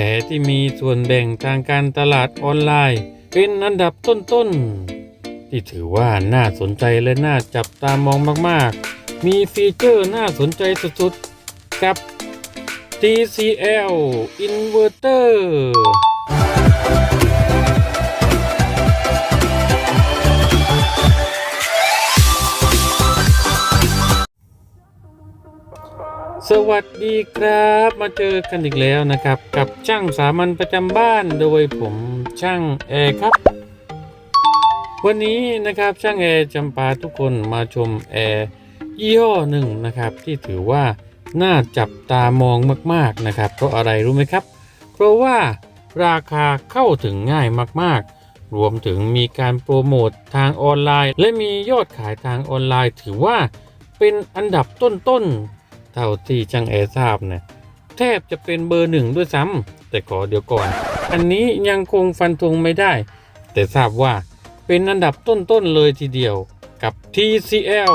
แต่ที่มีส่วนแบ่งทางการตลาดออนไลน์ เป็นอันดับต้นๆ ที่ถือว่าน่าสนใจและน่าจับตามองมากๆ มีฟีเจอร์น่าสนใจสุดๆ กับ TCL Inverter สวัสดีครับ มาเจอกันอีกแล้วนะครับ กับช่างสามัญประจำบ้านโดยผมช่างแอร์ครับ วันนี้นะครับช่างแอร์จำปาทุกคนมาชมแอร์ยี่ห้อหนึ่งนะครับ ที่ถือว่าน่าจับตามองมากๆนะครับ เพราะอะไรรู้ไหมครับ เพราะว่าราคาเข้าถึงง่ายมากๆ รวมถึงมีการโปรโมททางออนไลน์ และมียอดขายทางออนไลน์ ถือว่าเป็นอันดับต้นๆ ท่าที่ช่างแอร์ทราบเนี่ยแทบจะเป็นเบอร์หนึ่งด้วยซ้ำแต่ขอเดี๋ยวก่อน อันนี้ยังคงฟันธงไม่ได้ แต่ทราบว่าเป็นอันดับต้นๆเลยทีเดียวกับ TCL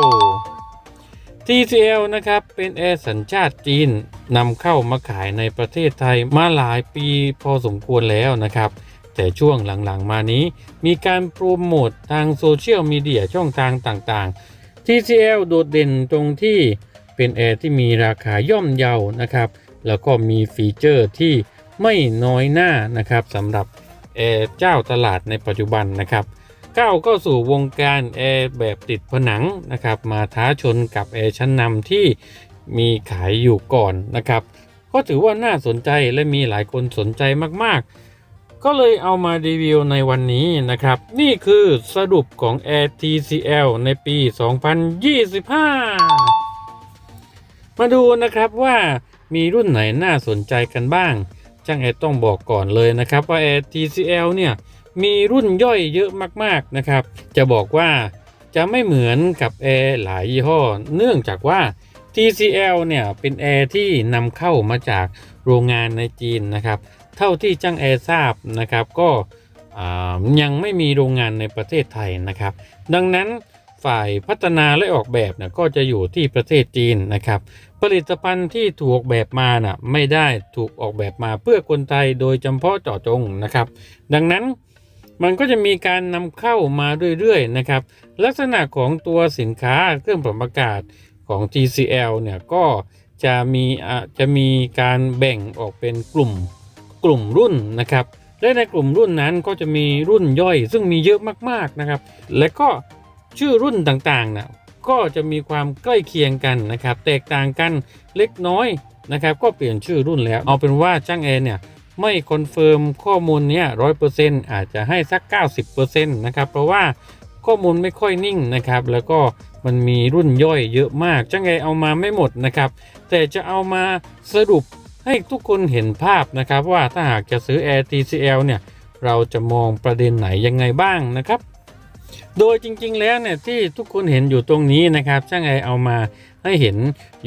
TCL นะครับ เป็นแอร์สัญชาติจีนนำเข้ามาขายในประเทศไทยมาหลายปีพอสมควรแล้วนะครับ แต่ช่วงหลังๆมานี้ มีการโปรโมททางโซเชียลมีเดียช่องทางต่างๆ TCL โดดเด่นตรงที่ เป็นแอร์ที่มีราคาย่อมเยานะครับ แล้วก็มีฟีเจอร์ที่ไม่น้อยหน้านะครับสำหรับแอร์เจ้าตลาดในปัจจุบันนะครับก้าวเข้าสู่วงการแอร์แบบติดผนังนะครับ มาท้าชนกับแอร์ชั้นนำที่มีขายอยู่ก่อนนะครับ ก็ถือว่าน่าสนใจและมีหลายคนสนใจมากๆ ก็เลยเอามารีวิวในวันนี้นะครับ นี่คือสรุปของ Air TCL ในปี 2025 มาดูนะครับว่ามีรุ่นไหนน่าสนใจกันบ้าง ช่างแอร์ต้องบอกก่อนเลยนะครับว่า Air TCL เนี่ยมีรุ่นย่อยเยอะมากๆนะครับ จะบอกว่าจะไม่เหมือนกับแอร์หลายยี่ห้อ เนื่องจากว่า TCL เนี่ยเป็นแอร์ที่นำเข้ามาจากโรงงานในจีนนะครับ เท่าที่จ้างแอร์ทราบนะครับก็ยังไม่มีโรงงานในประเทศไทยนะครับ ดังนั้น ฝ่ายพัฒนาและออกแบบนะก็จะอยู่ที่ประเทศจีนนะครับ ผลิตภัณฑ์ที่ถูกออกแบบมานะ่ะไม่ได้ถูกออกแบบมาเพื่อคนไทยโดยเฉพาะเจาะจงนะครับ ดังนั้นมันก็จะมีการนำเข้ามาเรื่อยๆนะครับ ลักษณะของตัวสินค้าเครื่องปรับอากาศของ TCL เนี่ยก็จะมีะจะมีการแบ่งออกเป็นกลุ่มกลุ่มรุ่นนะครับและในกลุ่มรุ่นนั้นก็จะมีรุ่นย่อยซึ่งมีเยอะมากๆนะครับ และก็ ชื่อรุ่นต่างๆนะก็จะมีความใกล้เคียงกันนะครับ แตกต่างกันเล็กน้อยนะครับ ก็เปลี่ยนชื่อรุ่นแล้ว เอาเป็นว่าช่างแอร์เนี่ยไม่คอนเฟิร์มข้อมูลเนี้ยร้อยเปอร์เซ็นต์อาจจะให้สัก 90%นะครับ เพราะว่าข้อมูลไม่ค่อยนิ่งนะครับ แล้วก็มันมีรุ่นย่อยเยอะมากช่างแอร์เอามาไม่หมดนะครับ แต่จะเอามาสรุปให้ทุกคนเห็นภาพนะครับ ว่าถ้าหากจะซื้อ Air TCL เนี่ย เราจะมองประเด็นไหนยังไงบ้างนะครับ โดยจริงๆแล้วเนี่ยที่ทุกคนเห็นอยู่ตรงนี้นะครับช่างไอเอามาให้เห็น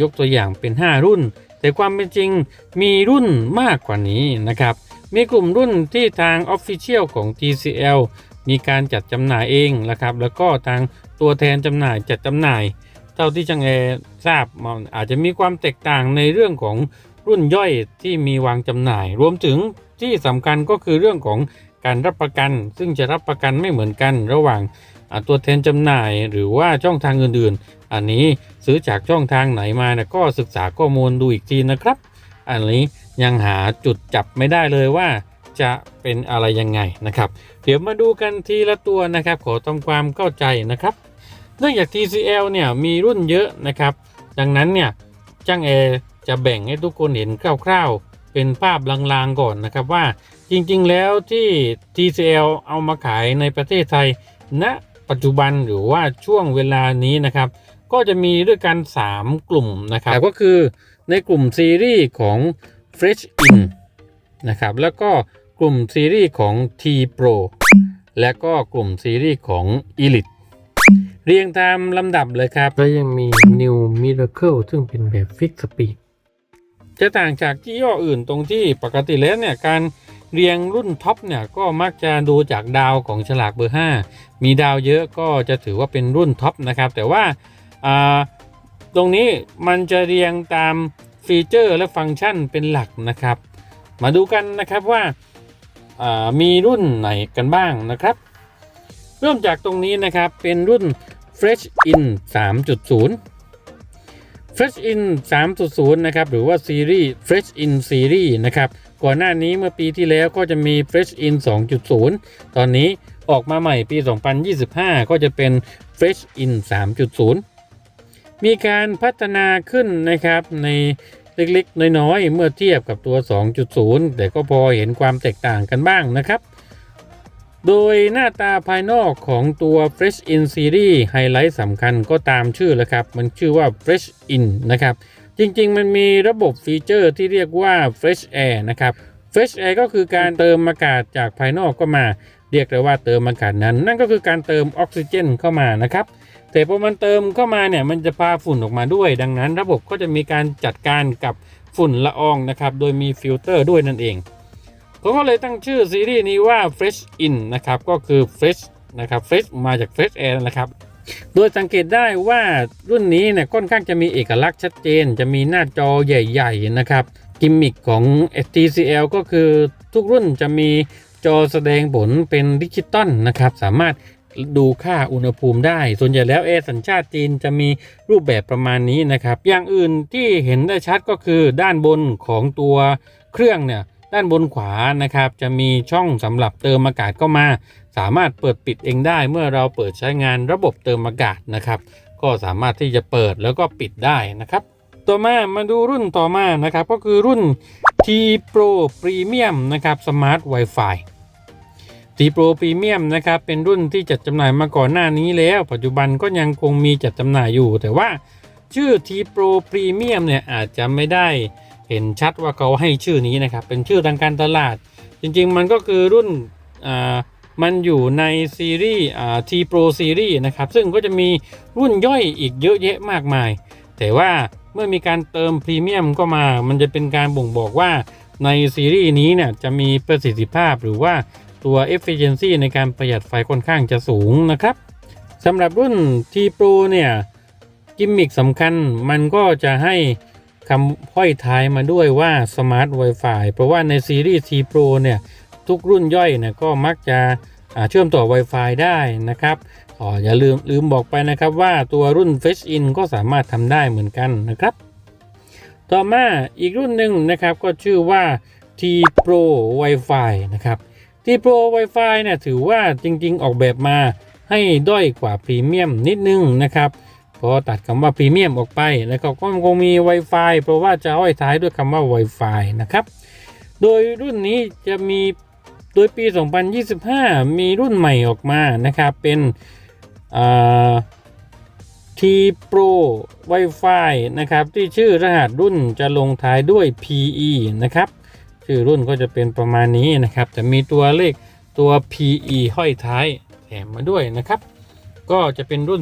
ยกตัวอย่างเป็น 5 รุ่น แต่ความเป็นจริงมีรุ่นมากกว่านี้นะครับ มีกลุ่มรุ่นที่ทาง Official ของ TCL มีการจัดจำหน่ายเองนะครับ แล้วก็ทางตัวแทนจำหน่ายจัดจำหน่าย เท่าที่ช่างแอทราบมันอาจจะมีความแตกต่างในเรื่องของรุ่นย่อยที่มีวางจำหน่าย รวมถึงที่สำคัญก็คือเรื่องของการรับประกัน ซึ่งจะรับประกันไม่เหมือนกันระหว่าง ตัวแทนจำหน่ายหรือว่าช่องทางอื่นๆ อันนี้ซื้อจากช่องทางไหนมานะก็ศึกษาข้อมูลดูอีกทีนะครับ อันนี้ยังหาจุดจับไม่ได้เลยว่าจะเป็นอะไรยังไงนะครับ เดี๋ยวมาดูกันทีละตัวนะครับ ขอทำความเข้าใจนะครับ เนื่องจาก TCL เนี่ยมีรุ่นเยอะนะครับ ดังนั้นเนี่ยจ้างแอร์จะแบ่งให้ทุกคนเห็นคร่าวๆ เป็นภาพลางๆก่อนนะครับว่าจริงๆแล้วที่ TCL เอามาขายในประเทศไทยณ ปัจจุบันหรือว่าช่วงเวลานี้นะครับ ก็จะมีด้วยกัน 3 กลุ่มนะครับ ก็คือในกลุ่มซีรีส์ของ Fresh In นะครับ แล้วก็กลุ่มซีรีส์ของ T Pro และก็กลุ่มซีรีส์ของ Elite เรียงตามลำดับเลยครับ แล้วยังมี New Miracle ซึ่งเป็นแบบ Fix Speed จะต่างจากยี่ห้ออื่นตรงที่ปกติแล้วเนี่ยการ เรียงรุ่นท็อปเนี่ยก็มักจะดูจากดาวของฉลากเบอร์ 5 มีดาวเยอะก็จะถือว่าเป็นรุ่นท็อปนะครับ แต่ว่าตรงนี้มันจะเรียงตามฟีเจอร์และฟังก์ชันเป็นหลักนะครับ มาดูกันนะครับว่าอ่ามีรุ่นไหนกันบ้างนะครับ เริ่มจากตรงนี้นะครับเป็นรุ่น Fresh In 3.0 Fresh In 3.0 นะครับ หรือว่าซีรีส์ Fresh In Series นะครับ ก่อนหน้านี้เมื่อปีที่แล้วก็จะมี Fresh In 2.0 ตอนนี้ออกมาใหม่ปี 2025 ก็จะเป็น Fresh In 3.0 มีการพัฒนาขึ้นนะครับในเล็กๆ น้อยๆ เมื่อเทียบกับตัว 2.0 แต่ก็พอเห็นความแตกต่างกันบ้างนะครับ โดยหน้าตาภายนอกของตัว Fresh In Series ไฮไลท์สำคัญก็ตามชื่อแล้วครับ มันชื่อว่า Fresh In นะครับ จริงๆ มันมีระบบฟีเจอร์ที่เรียกว่า Fresh Air นะครับ Fresh Air ก็คือการเติมอากาศจากภายนอกก็มา เรียกได้ว่าเติมอากาศนั้น นั่นก็คือการเติมออกซิเจนเข้ามานะครับ แต่พอมันเติมเข้ามาเนี่ยมันจะพาฝุ่นออกมาด้วย ดังนั้น ระบบก็จะมีการจัดการกับฝุ่นละอองนะครับ โดยมีฟิลเตอร์ด้วยนั่นเองเขาก็เลยตั้งชื่อซีรีส์นี้ว่า Fresh In นะครับ ก็คือ Fresh นะครับ Fresh มาจาก Fresh Air นะครับ โดยสังเกตได้ว่ารุ่นนี้เนี่ยค่อนข้างจะมีเอกลักษณ์ชัดเจน จะมีหน้าจอใหญ่ ๆ นะครับ กิมมิคของ TCL ก็คือทุกรุ่นจะมีจอแสดงผลเป็นดิจิตอลนะครับ สามารถดูค่าอุณหภูมิได้ ส่วนใหญ่แล้วแอสัญชาติจีนจะมีรูปแบบประมาณนี้นะครับ อย่างอื่นที่เห็นได้ชัดก็คือด้านบนของตัวเครื่องเนี่ยด้านบนขวานะครับ จะมีช่องสำหรับเติมอากาศเข้ามา สามารถเปิดปิดเองได้เมื่อเราเปิดใช้งานระบบเติมอากาศนะครับ ก็สามารถที่จะเปิดแล้วก็ปิดได้นะครับ ต่อมามาดูรุ่นต่อมานะครับ ก็คือรุ่น T Pro Premium นะครับ Smart Wi-Fi T Pro Premium นะครับเป็นรุ่นที่จัดจำหน่ายมาก่อนหน้านี้แล้ว ปัจจุบันก็ยังคงมีจัดจำหน่ายอยู่ แต่ว่าชื่อ T Pro Premium เนี่ยอาจจะไม่ได้เห็นชัดว่าเขาให้ชื่อนี้นะครับ เป็นชื่อทางการตลาด จริงๆ มันก็คือรุ่นอ่า มันอยู่ในซีรีส์อ่า T Pro Series นะครับ ซึ่งก็จะมีรุ่นย่อยอีกเยอะแยะมากมาย แต่ว่าเมื่อมีการเติมพรีเมียมก็มา มันจะเป็นการบ่งบอกว่าในซีรีส์นี้เนี่ยจะมีประสิทธิภาพหรือว่าตัว efficiency ในการประหยัดไฟค่อนข้างจะสูงนะครับสำหรับรุ่น T Pro เนี่ยกิมมิคสำคัญมันก็จะให้คำห้อยท้ายมาด้วยว่า Smart Wi-Fi เพราะว่าในซีรีส์ T Pro เนี่ย ทุกรุ่นย่อยเนี่ยก็มักจะเชื่อมต่อ Wi-Fi ได้นะครับอออย่าลืมลืมบอกไปนะครับว่าตัวรุ่น Fetch In ก็สามารถทำได้เหมือนกันนะครับ ต่อมาอีกรุ่นหนึ่งนะครับก็ชื่อว่า T Pro Wi-Fi นะครับ T Pro Wi-Fi เนี่ยถือว่าจริงๆ ออกแบบมาให้ด้อยกว่าพรีเมียมนิดนึงนะครับพอตัดคำว่าพรีเมียมออกไปแล้วก็คงมี Wi-Fi เพราะว่าจะห้อยท้ายด้วยคำว่า Wi-Fi นะครับ โดยรุ่นนี้จะมี โดยปี 2025 มีรุ่นใหม่ออกมานะครับ เป็น T Pro Wi-Fi นะครับ ที่ชื่อรหัสรุ่นจะลงท้ายด้วย PE นะครับ ชื่อรุ่นก็จะเป็นประมาณนี้นะครับแต่มีตัวเลขตัว PE ห้อยท้ายแถมมาด้วยนะครับ ก็จะเป็นรุ่น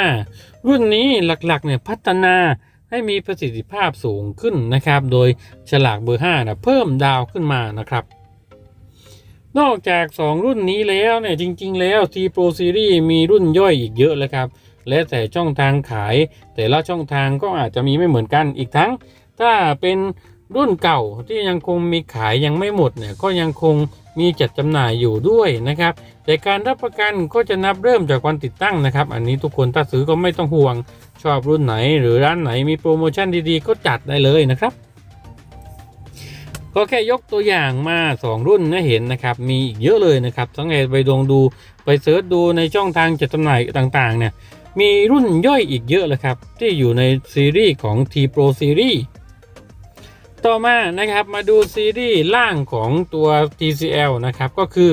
2025 รุ่นนี้หลักๆเนี่ยพัฒนาให้มีประสิทธิภาพสูงขึ้นนะครับ โดยฉลากเบอร์5นะเพิ่มดาวขึ้นมานะครับ นอกจาก 2 รุ่นนี้แล้วเนี่ยจริง ๆ แล้ว T Pro Series มีรุ่นย่อยอีกเยอะเลยครับ และแต่ช่องทางขาย แต่ละช่องทางก็อาจจะมีไม่เหมือนกันอีกทั้ง ถ้าเป็นรุ่นเก่าที่ยังคงมีขายยังไม่หมดเนี่ยก็ยังคงมีจัดจำหน่ายอยู่ด้วยนะครับ แต่การรับประกันก็จะนับเริ่มจากวันติดตั้งนะครับ อันนี้ทุกคนถ้าซื้อก็ไม่ต้องห่วง ชอบรุ่นไหน หรือร้านไหนมีโปรโมชั่นดีๆ ก็จัดได้เลยนะครับ ก็แค่ยกตัวอย่างมา 2 รุ่นให้เห็นนะครับ มีอีกเยอะเลยนะครับสังเกตไปดงดูไปเสิร์ชดูในช่องทางจัดจำหน่ายต่างๆเนี่ยมีรุ่นย่อยอีกเยอะเลยครับ ที่อยู่ในซีรีส์ของ T Pro Series ต่อมานะครับมาดูซีรีส์ล่างของตัว TCL นะครับก็คือ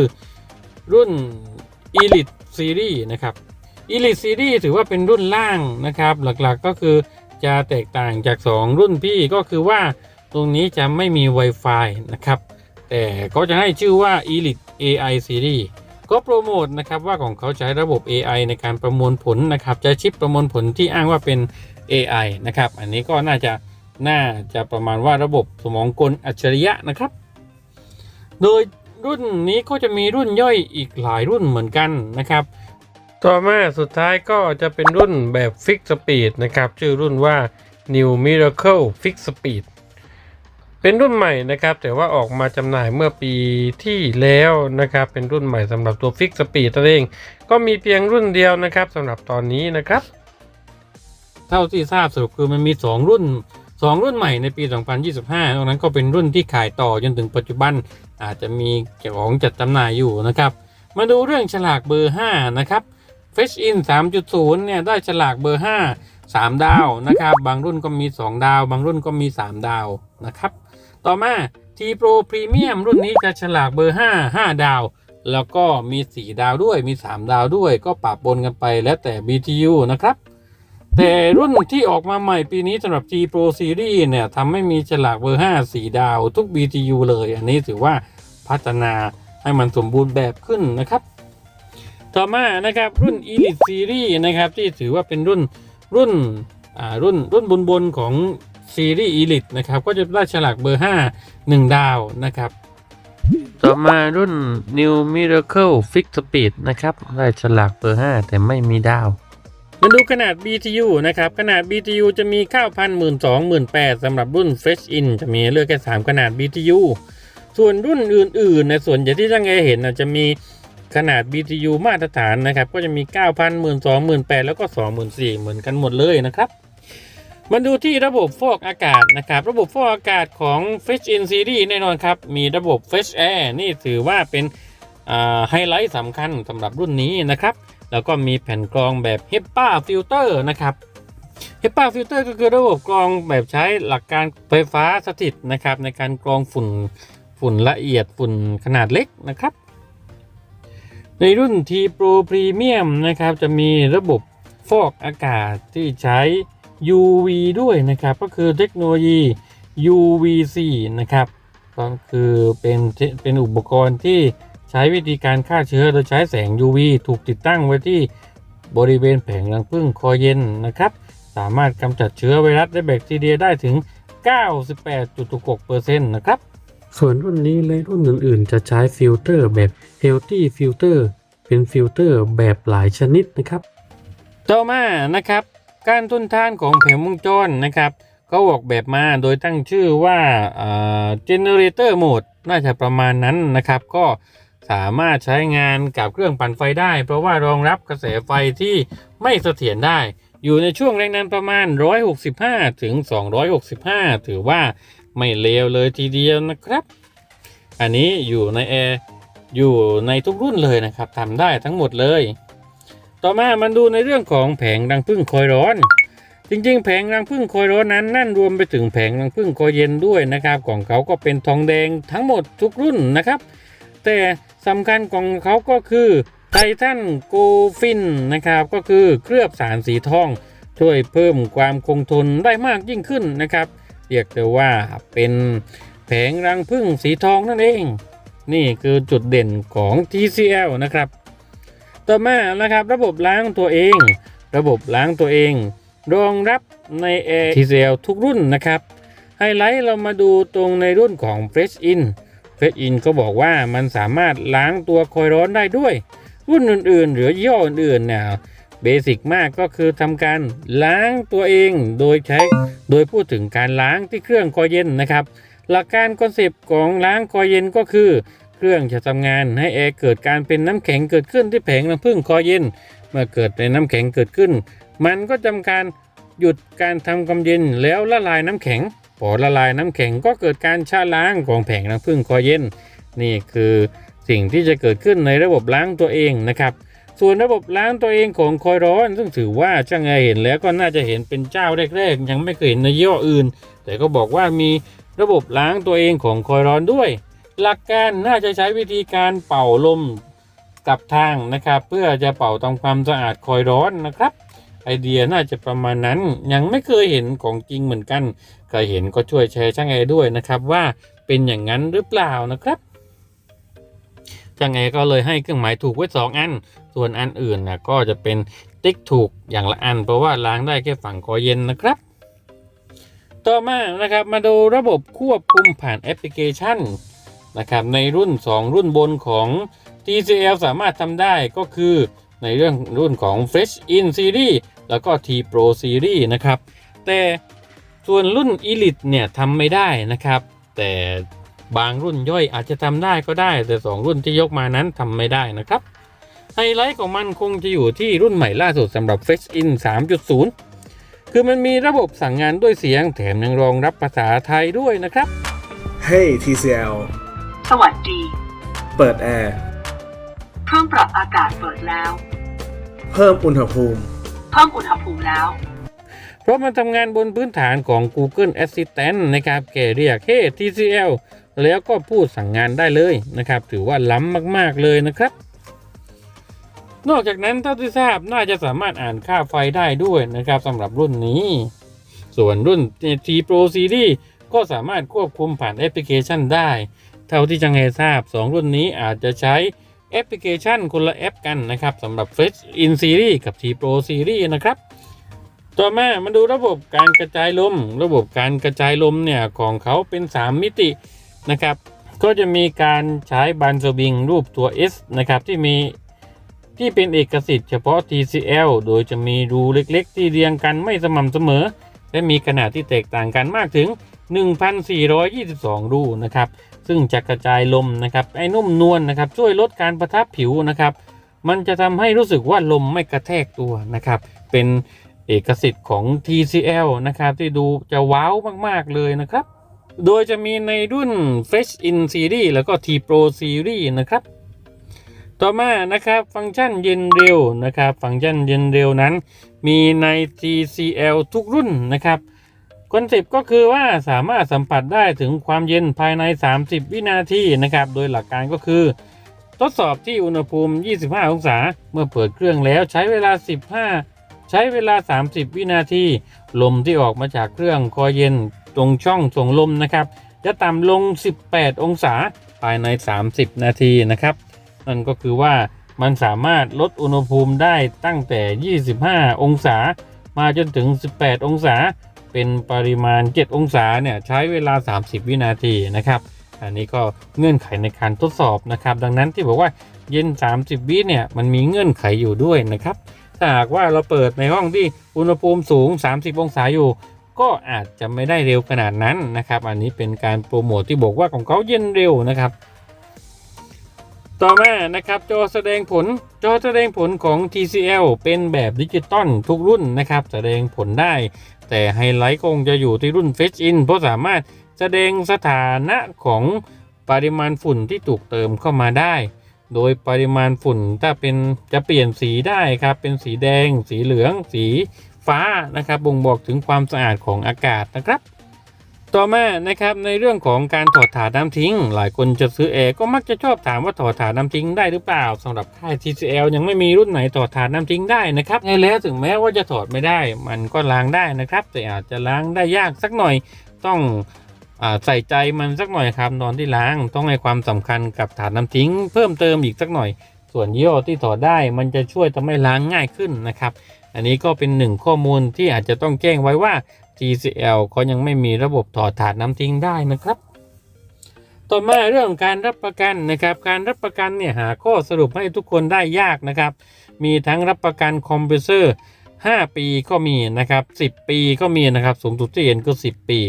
รุ่น Elite Series นะครับ Elite Series ถือว่าเป็นรุ่นล่างนะครับ หลักๆก็คือจะแตกต่างจาก 2 รุ่นพี่ก็คือว่า ตรงนี้จะไม่มี Wi-Fi นะครับ แต่ก็จะให้ชื่อว่า Elite AI Series ก็โปรโมทนะครับว่าของเขาใช้ระบบ AI ในการประมวลผลนะครับจะชิปประมวลผลที่อ้างว่าเป็น AI นะครับ อันนี้ก็น่าจะน่าจะประมาณว่าระบบสมองกลอัจฉริยะนะครับ โดยรุ่นนี้ก็จะมีรุ่นย่อยอีกหลายรุ่นเหมือนกันนะครับ ต่อมาสุดท้ายก็จะเป็นรุ่นแบบ Fix Speed นะครับ ชื่อรุ่นว่า New Miracle Fix Speed เป็นรุ่นใหม่นะครับ แต่ว่าออกมาจำหน่ายเมื่อปีที่แล้วนะครับ เป็นรุ่นใหม่สำหรับตัวฟิกสปีดตัวเอง ก็มีเพียงรุ่นเดียวนะครับสำหรับตอนนี้นะครับ เท่าที่ทราบสรุปคือมันมี 2 รุ่น 2 รุ่นใหม่ในปี 2025ตรงนั้นก็เป็นรุ่นที่ขายต่อจนถึงปัจจุบัน อาจจะมีเกี่ยวของจัดจำหน่ายอยู่นะครับ มาดูเรื่องฉลากเบอร์ 5 นะครับ Fetch In 3.0 เนี่ยได้ฉลากเบอร์ 5 3 ดาวนะครับ บางรุ่นก็มี 2 ดาว บางรุ่นก็มี 3 ดาวนะครับ ต่อมา T Pro Premium รุ่นนี้จะฉลากเบอร์ 5 5 ดาว แล้วก็มี 4 ดาวด้วยมี 3 ดาวด้วย ก็ปรับปนกันไปแล้วแต่ BTU นะครับ แต่รุ่นที่ออกมาใหม่ปีนี้สำหรับ G Pro Series เนี่ยทำให้มีฉลากเบอร์ 5 4 ดาวทุก BTU เลย อันนี้ถือว่าพัฒนาให้มันสมบูรณ์แบบขึ้นนะครับ ต่อมานะครับรุ่น Elite Series นะครับที่ถือว่าเป็นรุ่นรุ่นอ่ารุ่นรุ่นบนบนของ ซีรีส์ Elite นะครับ ก็จะได้ฉลากเบอร์ 5 1 ดาวนะครับ ต่อมารุ่น New Miracle Fix Speed นะครับ ได้ฉลากเบอร์ 5 แต่ไม่มีดาว มาดูขนาด BTU นะครับ ขนาด BTU จะมี 9,000 12,000 18,000สำหรับรุ่น Fresh In จะมีให้เลือกแค่ 3 ขนาด BTU ส่วนรุ่นอื่นๆในะส่วนใหญ่ที่ท่านเคยเห็นนะจะมีขนาด BTU มาตรฐานนะครับ ก็จะมี 9,000 12,000 18,000แล้วก็ 24,000 เหมือนกันหมดเลยนะครับ มาดูที่ระบบฟอกอากาศนะครับ ระบบฟอกอากาศของ Fresh In Series แน่นอนครับ มีระบบ Fresh Air นี่ถือว่าเป็นไฮไลท์สำคัญสำหรับรุ่นนี้นะครับ แล้วก็มีแผ่นกรองแบบ HEPA filter นะครับ HEPA filter ก็คือระบบกรองแบบใช้หลักการไฟฟ้าสถิตนะครับ ในการกรองฝุ่นฝุ่นละเอียดฝุ่นขนาดเล็กนะครับ ในรุ่น T Pro Premium นะครับจะมีระบบฟอกอากาศที่ใช้ UV ด้วยนะครับ ก็คือเทคโนโลยี UVC นะครับก็คือเป็นเป็นอุปกรณ์ที่ใช้วิธีการฆ่าเชื้อโดยใช้แสง UV ถูกติดตั้งไว้ที่บริเวณแผงรังผึ้งคอเย็นนะครับ สามารถกำจัดเชื้อไวรัสและแบคทีเรียได้ถึง 98.6%นะครับ ส่วนรุ่นนี้และรุ่นอื่นๆ จะใช้ฟิลเตอร์แบบ Healthy Filter เป็นฟิลเตอร์แบบหลายชนิดนะครับ ต่อมานะครับ การทนทานของแผงวงจรนะครับเขาออกแบบมาโดยตั้งชื่อว่าเอ่อ generator mode น่าจะประมาณนั้นนะครับ ก็สามารถใช้งานกับเครื่องปั่นไฟได้ เพราะว่ารองรับกระแสไฟที่ไม่เสถียรได้ อยู่ในช่วงแรงดันประมาณ 165 ถึง 265 ถือว่าไม่เลวเลยทีเดียวนะครับ อันนี้อยู่ในแอร์อยู่ในทุกรุ่นเลยนะครับทำได้ทั้งหมดเลย ต่อมามันดูในเรื่องของแผงรังผึ้งคอยร้อน จริงๆ แผงรังผึ้งคอยร้อนนั้น นั่นรวมไปถึงแผงรังผึ้งคอยเย็นด้วยนะครับของเขาก็เป็นทองแดงทั้งหมดทุกรุ่นนะครับ แต่สำคัญของเขาก็คือไททันโกฟินนะครับก็คือเคลือบสารสีทอง ช่วยเพิ่มความคงทนได้มากยิ่งขึ้นนะครับเรียกได้ว่าเป็นแผงรังผึ้งสีทองนั่นเอง นี่คือจุดเด่นของ TCL นะครับ ต่อมานะครับ ระบบล้างตัวเอง ระบบล้างตัวเอง รองรับใน Air TCL ทุกรุ่นนะครับ ไฮไลท์เรามาดูตรงในรุ่นของ Fresh In Fresh In ก็บอกว่ามันสามารถล้างตัวคอยร้อนได้ด้วย รุ่นอื่นๆ หรือยี่ห้ออื่นๆเนี่ยเบสิกมากก็คือทำการล้างตัวเองโดยใช้โดยพูดถึงการล้างที่เครื่องคอยเย็นนะครับ หลักการคอนเซปต์ของล้างคอยเย็นก็คือ เครื่องจะทำงานให้แอร์เกิดการเป็นน้ำแข็งเกิดขึ้นที่แผงน้ำผึ้งคอเย็น เมื่อเกิดเป็นน้ำแข็งเกิดขึ้น มันก็ทำการหยุดการทำความเย็นแล้วละลายน้ำแข็ง พอละลายน้ำแข็งก็เกิดการชะล้างของแผงน้ำผึ้งคอเย็น นี่คือสิ่งที่จะเกิดขึ้นในระบบล้างตัวเองนะครับ ส่วนระบบล้างตัวเองของคอยร้อน ซึ่งถือว่าช่างไงเห็นแล้วก็น่าจะเห็นเป็นเจ้าแรกๆ ยังไม่เคยเห็นในยี่ห้ออื่น แต่ก็บอกว่ามีระบบล้างตัวเองของคอยร้อนด้วย หลักการน่าจะใช้วิธีการเป่าลมกลับทางนะครับ เพื่อจะเป่าทำความสะอาดคอยร้อนนะครับ ไอเดียน่าจะประมาณนั้นยังไม่เคยเห็นของจริงเหมือนกันใครเห็นก็ช่วยแชร์ช่างไอด้วยนะครับ ว่าเป็นอย่างนั้นหรือเปล่านะครับช่างไอก็เลยให้เครื่องหมายถูกไว้สองอัน ส่วนอันอื่นนะก็จะเป็นติ๊กถูกอย่างละอัน เพราะว่าล้างได้แค่ฝั่งคอเย็นนะครับต่อมานะครับมาดูระบบควบคุมผ่านแอปพลิเคชัน นะครับในรุ่น 2 รุ่นบนของ TCL สามารถทำได้ก็คือในเรื่องรุ่นของ Fresh In Series แล้วก็ T Pro Series นะครับ แต่ส่วนรุ่น Elite เนี่ยทำไม่ได้นะครับ แต่บางรุ่นย่อยอาจจะทำได้ก็ได้ แต่ 2 รุ่นที่ยกมานั้นทำไม่ได้นะครับ ไฮไลท์ของมันคงจะอยู่ที่รุ่นใหม่ล่าสุดสำหรับ Fetch In 3.0 คือมันมีระบบสั่งงานด้วยเสียงแถมยังรองรับภาษาไทยด้วยนะครับ Hey TCL สวัสดี เปิดแอร์ เครื่องปรับอากาศเปิดแล้ว เพิ่มอุณหภูมิ เพิ่มอุณหภูมิแล้ว เพราะมันทำงานบนพื้นฐานของ Google Assistant นะครับแกเรียก Hey TCL แล้วก็พูดสั่งงานได้เลยนะครับ ถือว่าล้ำมาก ๆ เลยนะครับ นอกจากนั้นเท่าที่ทราบน่าจะสามารถอ่านค่าไฟได้ด้วยนะครับสำหรับรุ่นนี้ ส่วนรุ่น T Pro Series ก็สามารถควบคุมผ่านแอปพลิเคชันได้ เท่าที่จังเฮทราบ 2 รุ่นนี้อาจจะใช้แอปพลิเคชันคนละแอปกันนะครับสำหรับ Fetch In Series กับ T Pro Series นะครับ ต่อมามาดูระบบการกระจายลม ระบบการกระจายลมเนี่ยของเขาเป็น 3 มิตินะครับ ก็จะมีการใช้บันสวิงรูปตัว S นะครับที่มีที่เป็นเอกสิทธิ์เฉพาะ TCL โดยจะมีรูเล็กๆ ที่เรียงกันไม่สม่ำเสมอ และมีขนาดที่แตกต่างกันมากถึง 1,422 รูนะครับ ซึ่งจะกระจายลมนะครับไอ้นุ่มนวลนะครับ ช่วยลดการประทับผิวนะครับ มันจะทำให้รู้สึกว่าลมไม่กระแทกตัวนะครับ เป็นเอกสิทธิ์ของ TCL นะครับ ที่ดูจะว้าวมาก ๆ เลยนะครับ โดยจะมีในรุ่น Fresh In Series แล้วก็ T Pro Series นะครับ ต่อมานะครับฟังก์ชันเย็นเร็วนะครับ ฟังก์ชันเย็นเร็วนั้น มีใน TCL ทุกรุ่นนะครับ คนเซปต์ก็คือว่าสามารถสัมผัสได้ถึงความเย็นภายใน 30 วินาทีนะครับ โดยหลักการก็คือ ทดสอบที่อุณหภูมิ 25 องศา เมื่อเปิดเครื่องแล้วใช้เวลา 15 ใช้เวลา 30 วินาที ลมที่ออกมาจากเครื่องคอยเย็นตรงช่องส่งลมนะครับ จะต่ำลง 18 องศาภายใน 30 นาทีนะครับ นั่นก็คือว่ามันสามารถลดอุณหภูมิได้ตั้งแต่ 25 องศา มาจนถึง 18 องศา เป็นปริมาณ 7 องศาเนี่ยใช้เวลา 30 วินาทีนะครับ อันนี้ก็เงื่อนไขในการทดสอบนะครับ ดังนั้นที่บอกว่าเย็น 30 วิเนี่ยมันมีเงื่อนไขอยู่ด้วยนะครับถ้าหากว่าเราเปิดในห้องที่อุณหภูมิสูง 30 องศาอยู่ ก็อาจจะไม่ได้เร็วขนาดนั้นนะครับ อันนี้เป็นการโปรโมทที่บอกว่าของเขาเย็นเร็วนะครับ ต่อมานะครับจอแสดงผลจอแสดงผลของ TCL เป็นแบบดิจิตอลทุกรุ่นนะครับ แสดงผลได้ แต่ไฮไลท์คงจะอยู่ที่รุ่น Fetch In เพราะสามารถแสดงสถานะของปริมาณฝุ่นที่ถูกเติมเข้ามาได้ โดยปริมาณฝุ่นถ้าเป็นจะเปลี่ยนสีได้ครับ เป็นสีแดง สีเหลือง สีฟ้านะครับ บ่งบอกถึงความสะอาดของอากาศนะครับ ต่อมานะครับในเรื่องของการถอดถาดน้ำทิ้ง หลายคนจะซื้อแอร์ก็มักจะชอบถามว่าถอดถาดน้ำทิ้งได้หรือเปล่าสำหรับค่าย TCL ยังไม่มีรุ่นไหนถอดถาดน้ำทิ้งได้นะครับไงแล้วถึงแม้ว่าจะถอดไม่ได้ มันก็ล้างได้นะครับ แต่อาจจะล้างได้ยากสักหน่อยต้องอใส่ใจมันสักหน่อยครับตอนที่ล้างต้องให้ความสำคัญกับถาดน้ำทิ้ง เพิ่มเติมอีกสักหน่อย ส่วนยี่ห้อที่ถอดได้มันจะช่วยทำให้ล้างง่ายขึ้นนะครับอันนี้ก็เป็นหนึ่งข้อมูลที่อาจจะต้องแจ้งไว้ว่า TCL เขายังไม่มีระบบถอดถาดน้ำทิ้งได้นะครับ ต่อมาเรื่องการรับประกันนะครับ การรับประกันเนี่ยหาข้อสรุปให้ทุกคนได้ยากนะครับ มีทั้งรับประกันคอมเพรสเซอร์ 5 ปีก็มีนะครับ 10 ปีก็มีนะครับสูงสุดที่เห็นก็ 10 ปี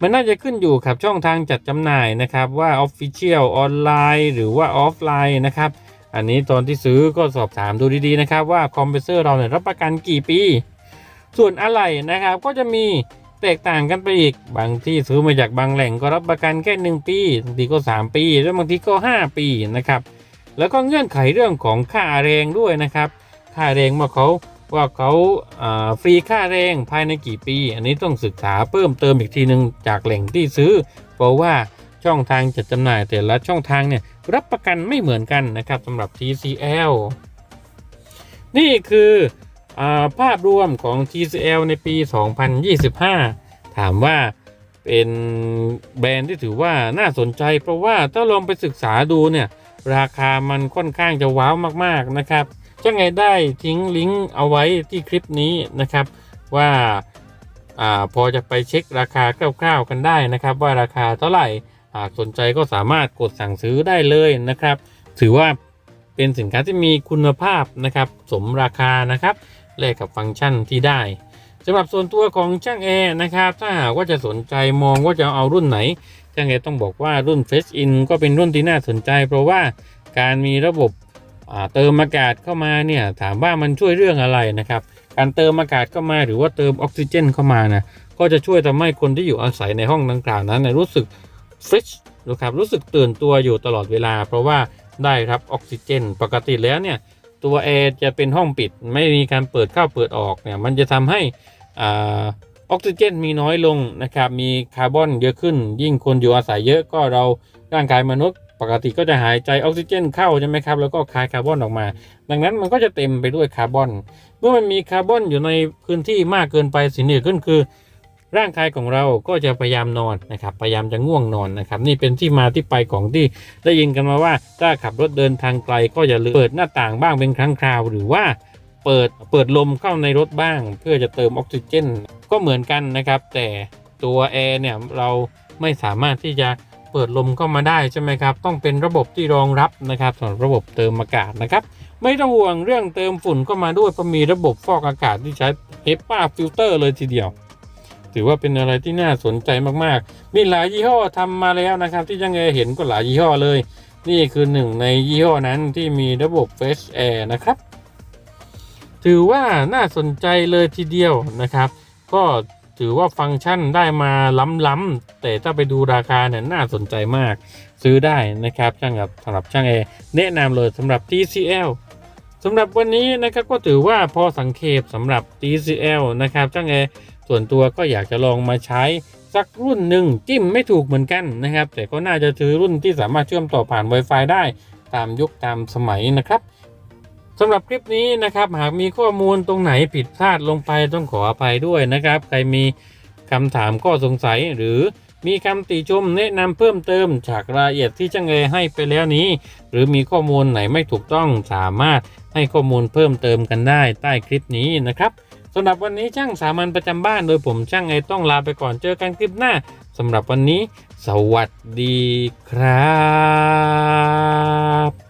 มันน่าจะขึ้นอยู่กับช่องทางจัดจำหน่ายนะครับ ว่า Official ออนไลน์หรือว่าออฟไลน์นะครับอันนี้ตอนที่ซื้อก็สอบถามดูดีๆนะครับว่าคอมเพรสเซอร์เราเนี่ยรับประกันกี่ปี ส่วนอะไหล่นะครับก็จะมีแตกต่างกันไปอีก บางที่ซื้อมาจากบางแหล่งก็รับประกันแค่ 1 ปีบางทีก็ 3 ปี แล้วบางทีก็ 5 ปีนะครับ แล้วก็เงื่อนไขเรื่องของค่าแรงด้วยนะครับ ค่าแรงว่าเขาว่าเขาฟรีค่าแรงภายในกี่ปี อันนี้ต้องศึกษาเพิ่มเติมอีกทีหนึ่งจากแหล่งที่ซื้อ เพราะว่าช่องทางจัดจำหน่ายแต่ละช่องทางเนี่ยรับประกันไม่เหมือนกันนะครับสำหรับ TCL นี่คือ ภาพรวมของ TCL ในปี 2025 ถามว่าเป็นแบรนด์ที่ถือว่าน่าสนใจ เพราะว่าถ้าลองไปศึกษาดูเนี่ย ราคามันค่อนข้างจะว้าวมากๆนะครับจะไงได้ทิ้งลิงก์เอาไว้ที่คลิปนี้นะครับ ว่าอาพอจะไปเช็คราคาคร่าวๆกันได้นะครับ ว่าราคาเท่าไหร่หากสนใจก็สามารถกดสั่งซื้อได้เลยนะครับ ถือว่าเป็นสินค้าที่มีคุณภาพนะครับ สมราคานะครับ แลกกับฟังก์ชันที่ได้สำหรับส่วนตัวของช่างแอร์นะครับ ถ้าหากว่าจะสนใจมองว่าจะเอารุ่นไหน ช่างเอร์ต้องบอกว่ารุ่น Face In ก็เป็นรุ่นที่น่าสนใจ เพราะว่าการมีระบบเติมอากาศเข้ามาเนี่ยถามว่ามันช่วยเรื่องอะไรนะครับ การเติมอากาศเข้ามาหรือว่าเติมออกซิเจนเข้ามานะก็จะช่วยทำให้คนที่อยู่อาศัยในห้องดังกล่าวนั้นรู้สึกเฟรชนะครับรู้สึกตื่นตัวอยู่ตลอดเวลา เพราะว่าได้รับออกซิเจน ปกติแล้วเนี่ย ตัวแอร์จะเป็นห้องปิด ไม่มีการเปิดเข้าเปิดออกเนี่ยมันจะทำให้อออกซิเจนมีน้อยลงนะครับมีคาร์บอนเยอะขึ้น ยิ่งคนอยู่อาศัยเยอะก็เราร่างกายมนุษย์ปกติก็จะหายใจออกซิเจนเข้าใช่ไหมครับ แล้วก็คายคาร์บอนออกมา ดังนั้นมันก็จะเต็มไปด้วยคาร์บอน เมื่อมันมีคาร์บอนอยู่ในพื้นที่มากเกินไปสิ่งที่เกิดขึ้นคือ ร่างกายของเราก็จะพยายามนอนนะครับพยายามจะง่วงนอนนะครับนี่เป็นที่มาที่ไปของที่ได้ยินกันมาว่า ถ้าขับรถเดินทางไกลก็อย่าลืมเปิดหน้าต่างบ้างเป็นครั้งคราว หรือว่าเปิดเปิดลมเข้าในรถบ้าง เพื่อจะเติมออกซิเจน ก็เหมือนกันนะครับ แต่ตัวแอร์เนี่ยเราไม่สามารถที่จะเปิดลมเข้ามาได้ใช่ไหมครับ ต้องเป็นระบบที่รองรับนะครับสำหรับระบบเติมอากาศนะครับ ไม่ต้องห่วงเรื่องเติมฝุ่นเข้ามาด้วยเพราะมีระบบฟอกอากาศที่ใช้ HEPA ฟิลเตอร์เลยทีเดียว ถือว่าเป็นอะไรที่น่าสนใจมากๆ มีหลายยี่ห้อทำมาแล้วนะครับ ที่ยังไงเห็นก็หลายยี่ห้อเลย นี่คือหนึ่งในยี่ห้อนั้นที่มีระบบ Fresh Air นะครับ ถือว่าน่าสนใจเลยทีเดียวนะครับ ก็ถือว่าฟังก์ชันได้มาล้ำๆแต่ถ้าไปดูราคาเนี่ยน่าสนใจมาก ซื้อได้นะครับช่างกับสำหรับช่างแอร์แนะนำเลยสำหรับ TCL สำหรับวันนี้นะครับก็ถือว่าพอสังเขปสำหรับ TCL นะครับช่างแอร์ ส่วนตัวก็อยากจะลองมาใช้สักรุ่นหนึ่งจิ้มไม่ถูกเหมือนกันนะครับ แต่ก็น่าจะซื้อรุ่นที่สามารถเชื่อมต่อผ่าน Wi-Fi ได้ตามยุคตามสมัยนะครับสำหรับคลิปนี้นะครับ หากมีข้อมูลตรงไหนผิดพลาดลงไปต้องขออภัยด้วยนะครับ ใครมีคำถามข้อสงสัยหรือมีคำติชมแนะนำเพิ่มเติมจากรายละเอียดที่ช่างเอให้ไปแล้วนี้ หรือมีข้อมูลไหนไม่ถูกต้องสามารถให้ข้อมูลเพิ่มเติมกันได้ใต้คลิปนี้นะครับ สำหรับวันนี้ช่างสามัญประจำบ้านโดยผมช่างไอต้องลาไปก่อนเจอกันคลิปหน้าสำหรับวันนี้ สวัสดีครับ